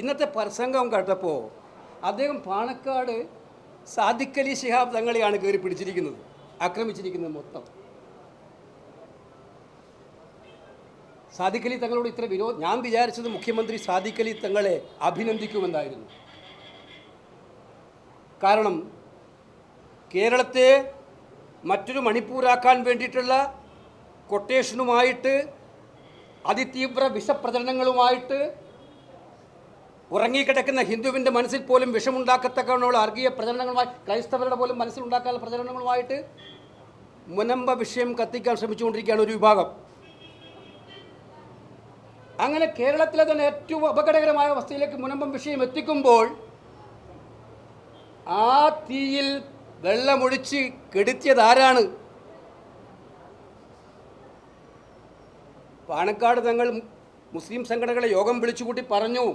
ഇന്നത്തെ പ്രസംഗം കേട്ടപ്പോൾ അദ്ദേഹം പാണക്കാട് സാദിഖലി ശിഹാബ് തങ്ങളെയാണ് കയറി പിടിച്ചിരിക്കുന്നത് ആക്രമിച്ചിരിക്കുന്നത് മൊത്തം. സാദിഖലി തങ്ങളോട് ഇത്ര വിരോ ഞാൻ വിചാരിച്ചത് മുഖ്യമന്ത്രി സാദിഖലി തങ്ങളെ അഭിനന്ദിക്കുമെന്നായിരുന്നു. കാരണം കേരളത്തെ മറ്റൊരു മണിപ്പൂരാക്കാൻ വേണ്ടിയിട്ടുള്ള കൊട്ടേഷനുമായിട്ട് അതിതീവ്ര വിഷപ്രചരണങ്ങളുമായിട്ട് ഉറങ്ങിക്കിടക്കുന്ന ഹിന്ദുവിന്റെ മനസ്സിൽ പോലും വിഷമുണ്ടാക്കത്തക്കവണ്ണമുള്ള വർഗീയ പ്രചരണങ്ങളുമായി ക്രൈസ്തവരുടെ പോലും മനസ്സിലുണ്ടാക്കാനുള്ള പ്രചരണങ്ങളുമായിട്ട് മുനമ്പ വിഷയം കത്തിക്കാൻ ശ്രമിച്ചുകൊണ്ടിരിക്കുകയാണ് ഒരു വിഭാഗം. അങ്ങനെ കേരളത്തിലെ തന്നെ ഏറ്റവും അപകടകരമായ അവസ്ഥയിലേക്ക് മുനമ്പം വിഷയം എത്തിക്കുമ്പോൾ ആ തീയിൽ വെള്ളമൊഴിച്ച് കെടുത്തിയത് ആരാണ്? പാണക്കാട് തങ്ങൾ മുസ്ലിം സംഘടനകളെ യോഗം വിളിച്ചുകൂട്ടി പറഞ്ഞു.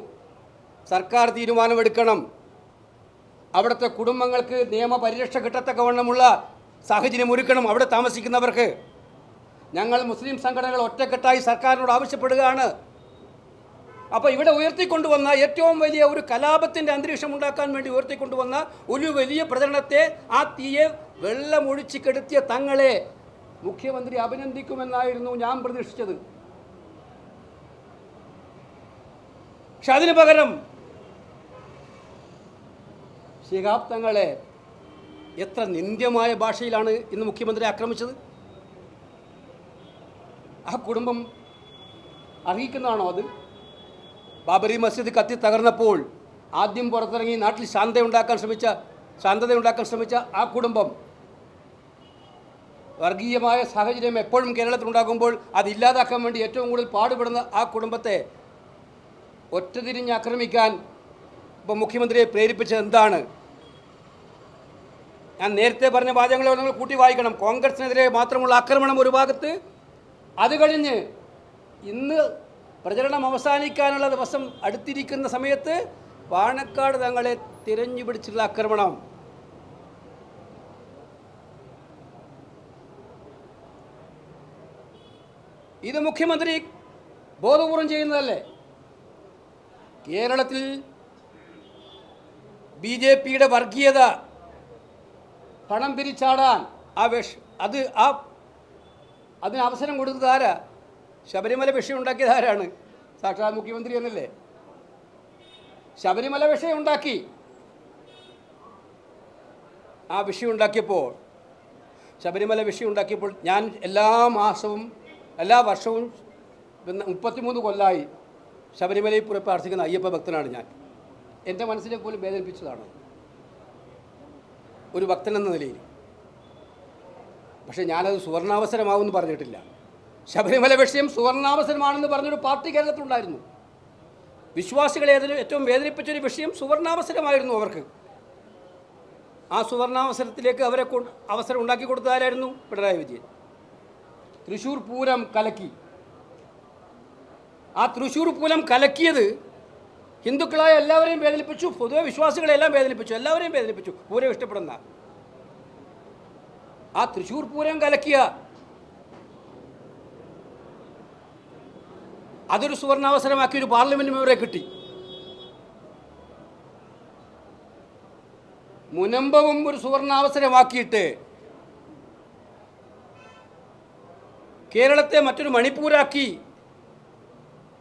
സർക്കാർ തീരുമാനമെടുക്കണം. അവിടുത്തെ കുടുംബങ്ങൾക്ക് നിയമപരിരക്ഷ കിട്ടത്തക്കവണ്ണമുള്ള സാഹചര്യം ഒരുക്കണം അവിടെ താമസിക്കുന്നവർക്ക്. ഞങ്ങൾ മുസ്ലിം സംഘടനകൾ ഒറ്റക്കെട്ടായി സർക്കാരിനോട് ആവശ്യപ്പെടുകയാണ്. അപ്പോൾ ഇവിടെ ഉയർത്തിക്കൊണ്ടുവന്ന ഏറ്റവും വലിയ ഒരു കലാപത്തിന്റെ അന്തരീക്ഷം ഉണ്ടാക്കാൻ വേണ്ടി ഉയർത്തിക്കൊണ്ടുവന്ന ഒരു വലിയ പ്രചരണത്തെ ആ തീയെ വെള്ളമൊഴിച്ച് കെടുത്തിയ തങ്ങളെ മുഖ്യമന്ത്രി അഭിനന്ദിക്കുമെന്നായിരുന്നു ഞാൻ പ്രതീക്ഷിച്ചത്. പക്ഷെ അതിന് പകരം ശിഹാബ് തങ്ങളെ എത്ര നിന്ദ്യമായ ഭാഷയിലാണ് ഇന്ന് മുഖ്യമന്ത്രി ആക്രമിച്ചത്? ആ കുടുംബം അറിയിക്കുന്നതാണോ അത്? ബാബരി മസ്ജിദ് കത്തി തകർന്നപ്പോൾ ആദ്യം പുറത്തിറങ്ങി നാട്ടിൽ ശാന്ത ഉണ്ടാക്കാൻ ശ്രമിച്ച ശാന്തത ഉണ്ടാക്കാൻ ശ്രമിച്ച ആ കുടുംബം വർഗീയമായ സാഹചര്യം എപ്പോഴും കേരളത്തിൽ ഉണ്ടാകുമ്പോൾ അത് ഇല്ലാതാക്കാൻ വേണ്ടി ഏറ്റവും കൂടുതൽ പാടുപെടുന്ന ആ കുടുംബത്തെ ഒറ്റതിരിഞ്ഞ് ആക്രമിക്കാൻ ഇപ്പോൾ മുഖ്യമന്ത്രിയെ പ്രേരിപ്പിച്ചത് എന്താണ്? ഞാൻ നേരത്തെ പറഞ്ഞ വാചകങ്ങളെ നിങ്ങൾ കൂട്ടി വായിക്കണം. കോൺഗ്രസിനെതിരെ മാത്രമുള്ള ആക്രമണം ഒരു ഭാഗത്ത്. അത് കഴിഞ്ഞ് ഇന്ന് പ്രചരണം അവസാനിക്കാനുള്ള ദിവസം അടുത്തിരിക്കുന്ന സമയത്ത് പാണക്കാട് തങ്ങളെ തിരഞ്ഞു പിടിച്ചുള്ള ആക്രമണം. ഇത് മുഖ്യമന്ത്രി ബോധപൂർവം ചെയ്യുന്നതല്ലേ? കേരളത്തിൽ ബി ജെ പിയുടെ വർഗീയത പണം പിരിച്ചാടാൻ ആ വിഷ അത് ആ അതിന് അവസരം കൊടുത്തത് ആരാ? ശബരിമല വിഷയം ഉണ്ടാക്കിയത് ആരാണ്? സാക്ഷാത് മുഖ്യമന്ത്രി എന്നല്ലേ? ശബരിമല വിഷയം ഉണ്ടാക്കി. ആ വിഷയം ഉണ്ടാക്കിയപ്പോൾ ശബരിമല വിഷയം ഉണ്ടാക്കിയപ്പോൾ ഞാൻ എല്ലാ മാസവും എല്ലാ വർഷവും പിന്നെ മുപ്പത്തിമൂന്ന് കൊല്ലമായി ശബരിമലയിൽ പ്രാർത്ഥിക്കുന്ന അയ്യപ്പ ഭക്തനാണ് ഞാൻ. എന്റെ മനസ്സിനെ പോലും വേദനിപ്പിച്ചതാണ്. ഒരു ഭക്തൻ എന്ന നിലയിൽ. പക്ഷേ ഞാനത് സുവർണാവസരമാവുമെന്ന് പറഞ്ഞിട്ടില്ല. ശബരിമല വിഷയം സുവർണാവസരമാണെന്ന് പറഞ്ഞൊരു പാർട്ടി കേരളത്തിലുണ്ടായിരുന്നു. വിശ്വാസികളെ അതിന് ഏറ്റവും വേദനിപ്പിച്ചൊരു വിഷയം സുവർണാവസരമായിരുന്നു അവർക്ക്. ആ സുവർണാവസരത്തിലേക്ക് അവരെ അവസരം ഉണ്ടാക്കി കൊടുത്തതാരായിരുന്നു? പിണറായി വിജയൻ. തൃശ്ശൂർ പൂരം കലക്കി. ആ തൃശ്ശൂർ പൂരം കലക്കിയത് ഹിന്ദുക്കളായ എല്ലാവരെയും വേദനിപ്പിച്ചു പൊതുവെ വിശ്വാസികളെല്ലാം വേദനിപ്പിച്ചു എല്ലാവരെയും വേദനിപ്പിച്ചു. പൂരം ഇഷ്ടപ്പെടുന്ന ആ തൃശ്ശൂർ പൂരം കലക്കിയ അതൊരു സുവർണാവസരമാക്കി ഒരു പാർലമെന്റ് മെമ്പറെ കിട്ടി. മുനമ്പവും ഒരു സുവർണാവസരമാക്കിയിട്ട് കേരളത്തെ മറ്റൊരു മണിപ്പൂരാക്കി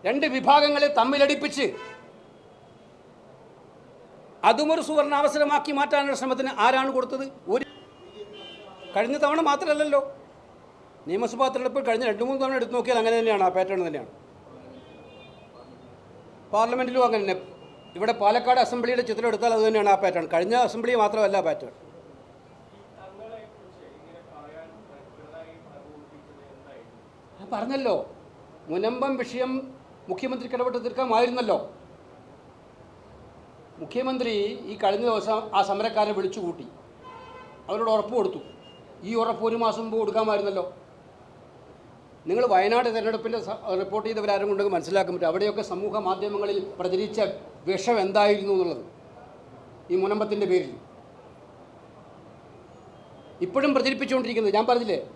രണ്ട് വിഭാഗങ്ങളെ തമ്മിലടിപ്പിച്ച് അതും ഒരു സുവർണാവസരമാക്കി മാറ്റാനുള്ള ശ്രമത്തിന് ആരാണ് കൊടുത്തത്? ഒരു കഴിഞ്ഞ തവണ മാത്രമല്ലല്ലോ. നിയമസഭാ തെരഞ്ഞെടുപ്പ് കഴിഞ്ഞ രണ്ട് മൂന്ന് തവണ എടുത്തു നോക്കിയാൽ അങ്ങനെ തന്നെയാണ് ആ പാറ്റേൺ തന്നെയാണ്. പാർലമെന്റിലും അങ്ങനെ തന്നെ. ഇവിടെ പാലക്കാട് അസംബ്ലിയുടെ ചിത്രം എടുത്താൽ അത് തന്നെയാണ് ആ പാറ്റേൺ കഴിഞ്ഞ അസംബ്ലി മാത്രമല്ല പാറ്റേൺ പറഞ്ഞല്ലോ. മുനമ്പം വിഷയം മുഖ്യമന്ത്രിക്ക് ഇടപെട്ട് തീർക്കാമായിരുന്നല്ലോ. മുഖ്യമന്ത്രി ഈ കഴിഞ്ഞ ദിവസം ആ സമരക്കാരെ വിളിച്ചു കൂട്ടി. അവരോട് ഉറപ്പ് കൊടുത്തു. ഈ ഉറപ്പ് ഒരു മാസം മുമ്പ് കൊടുക്കാമായിരുന്നല്ലോ. നിങ്ങൾ വയനാട് തിരഞ്ഞെടുപ്പിന്റെ റിപ്പോർട്ട് ചെയ്തവരാരും കൊണ്ടെങ്കിൽ മനസ്സിലാക്കാൻ പറ്റും. അവിടെയൊക്കെ സമൂഹ മാധ്യമങ്ങളിൽ പ്രചരിച്ച വിഷം എന്തായിരുന്നു എന്നുള്ളത്. ഈ മുനമ്പത്തിന്റെ പേരിൽ. ഇപ്പോഴും പ്രചരിപ്പിച്ചുകൊണ്ടിരിക്കുന്നത് ഞാൻ പറഞ്ഞില്ലേ?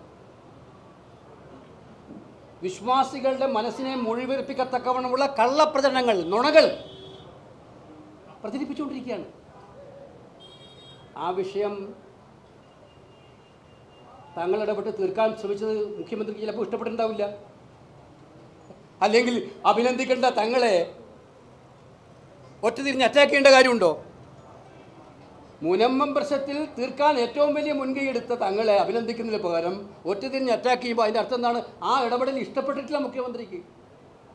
വിശ്വാസികളുടെ മനസ്സിനെ മൊഴിവെറുപ്പിക്കത്തക്കവണ്ണമുള്ള കള്ളപ്രചരണങ്ങൾ നുണകൾ. പ്രചരിപ്പിച്ചുകൊണ്ടിരിക്കുകയാണ്. ആ വിഷയം തങ്ങൾ ഇടപെട്ട് തീർക്കാൻ ശ്രമിച്ചത് മുഖ്യമന്ത്രിക്ക് ചിലപ്പോൾ ഇഷ്ടപ്പെട്ടിട്ടുണ്ടാവില്ല. അല്ലെങ്കിൽ അഭിനന്ദിക്കേണ്ട തങ്ങളെ ഒറ്റ തിരിഞ്ഞ് അറ്റാക്ക് ചെയ്യേണ്ട കാര്യമുണ്ടോ? മുനമ്മം പ്രശ്നത്തിൽ തീർക്കാൻ ഏറ്റവും വലിയ മുൻകൈ എടുത്ത തങ്ങളെ അഭിനന്ദിക്കുന്നതിന് പകരം ഒറ്റ തിരിഞ്ഞ് അറ്റാക്ക് ചെയ്യുമ്പോൾ അതിന്റെ അർത്ഥം എന്താണ്? ആ ഇടപെടൽ ഇഷ്ടപ്പെട്ടിട്ടില്ല മുഖ്യമന്ത്രിക്ക്.